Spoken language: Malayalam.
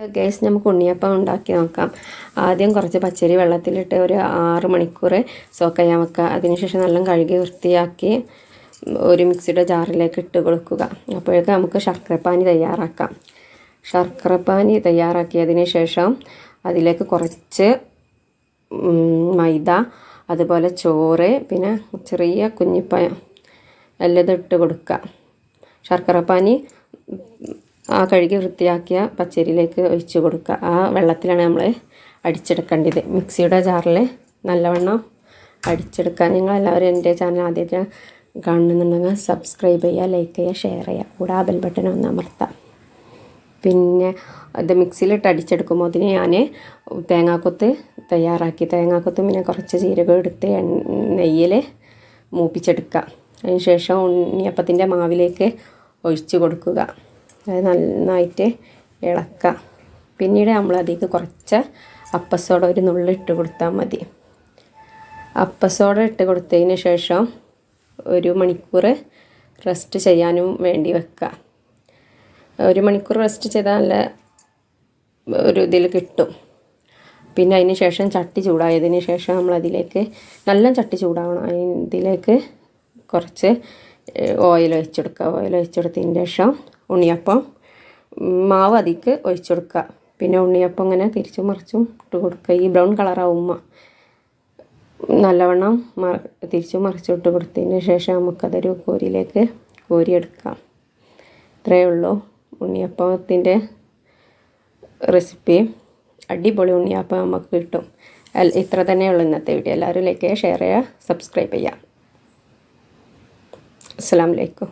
ഗ്യാസ് നമുക്ക് ഉണ്ണിയപ്പം ഉണ്ടാക്കി നോക്കാം. ആദ്യം കുറച്ച് പച്ചരി വെള്ളത്തിലിട്ട് ഒരു ആറ് മണിക്കൂർ സോക്ക് ചെയ്യാൻ വെക്കുക. അതിനുശേഷം നല്ല കഴുകി വൃത്തിയാക്കി ഒരു മിക്സിയുടെ ജാറിലേക്ക് ഇട്ട് കൊടുക്കുക. അപ്പോഴേക്കും നമുക്ക് ശർക്കരപ്പാനി തയ്യാറാക്കാം. ശർക്കരപ്പാനി തയ്യാറാക്കിയതിന് ശേഷം അതിലേക്ക് കുറച്ച് മൈദ അതുപോലെ ചോറ് പിന്നെ ചെറിയ കുഞ്ഞിപ്പഴം എല്ലാം ഇട്ട് കൊടുക്കുക. ശർക്കരപ്പാനി ആ കഴുകി വൃത്തിയാക്കിയ പച്ചരിയിലേക്ക് ഒഴിച്ച് കൊടുക്കുക. ആ വെള്ളത്തിലാണ് നമ്മൾ അടിച്ചെടുക്കേണ്ടത്. മിക്സിയുടെ ജാറിൽ നല്ലവണ്ണം അടിച്ചെടുക്കാൻ നിങ്ങളെല്ലാവരും എന്റെ ചാനൽ ആദ്യത്തെ കാണുന്നുണ്ടെങ്കിൽ സബ്സ്ക്രൈബ് ചെയ്യുക ലൈക്ക് ചെയ്യുക ഷെയർ ചെയ്യുക. കൂടെ ആ ബെൽ ബട്ടൺ ഒന്ന് അമർത്താം. പിന്നെ ഇത് മിക്സിയിലിട്ട് അടിച്ചെടുക്കുമ്പോൾ അതിന് ഞാൻ തേങ്ങാക്കൊത്ത് തയ്യാറാക്കി. തേങ്ങാക്കൊത്ത് പിന്നെ കുറച്ച് ജീരകം എടുത്ത് നെയ്യിൽ മൂപ്പിച്ചെടുക്കുക. അതിന് ശേഷം ഉണ്ണിയപ്പത്തിന്റെ മാവിലേക്ക് ഒഴിച്ച് കൊടുക്കുക. അത് നന്നായിട്ട് ഇളക്കുക. പിന്നീട് നമ്മൾ അതിലേക്ക് കുറച്ച് അപ്പസോട ഒരു നുള്ളി ഇട്ട് കൊടുത്താൽ മതി. അപ്പസോട ഇട്ട് കൊടുത്തതിന് ശേഷം ഒരു മണിക്കൂർ റെസ്റ്റ് ചെയ്യാനും വേണ്ടി വെക്കുക. ഒരു മണിക്കൂർ റെസ്റ്റ് ചെയ്താൽ നല്ല ഒരു ഇതിൽ കിട്ടും. പിന്നെ അതിന് ശേഷം ചട്ടി ചൂടായതിന് ശേഷം നമ്മൾ അതിലേക്ക് നല്ല ചട്ടി ചൂടാവണം. അതിലേക്ക് കുറച്ച് ഓയിൽ ഒഴിച്ചെടുക്കുക. ഓയിൽ ഒഴിച്ചെടുത്തതിന് ശേഷം ഉണ്ണിയപ്പം മാവ് അതിക്ക് ഒഴിച്ചു കൊടുക്കുക പിന്നെ ഉണ്ണിയപ്പം ഇങ്ങനെ തിരിച്ചും മറിച്ചും ഇട്ട് കൊടുക്കുക. ഈ ബ്രൗൺ കളറാവുമ്പോൾ നല്ലവണ്ണം മറ തിരിച്ചും മറിച്ചിട്ട് കൊടുത്തതിന് ശേഷം നമുക്കതൊരു കോരിയിലേക്ക് കോരിയെടുക്കാം. ഇത്രയേ ഉള്ളൂ ഉണ്ണിയപ്പത്തിന്റെ റെസിപ്പി. അടിപൊളി ഉണ്ണിയപ്പം നമുക്ക് കിട്ടും. ഇത്ര തന്നെയുള്ളൂ ഇന്നത്തെ വീഡിയോ. എല്ലാവരും ലൈക്ക് ചെയ്യുക ഷെയർ ചെയ്യുക സബ്സ്ക്രൈബ് ചെയ്യുക. السلام عليكم.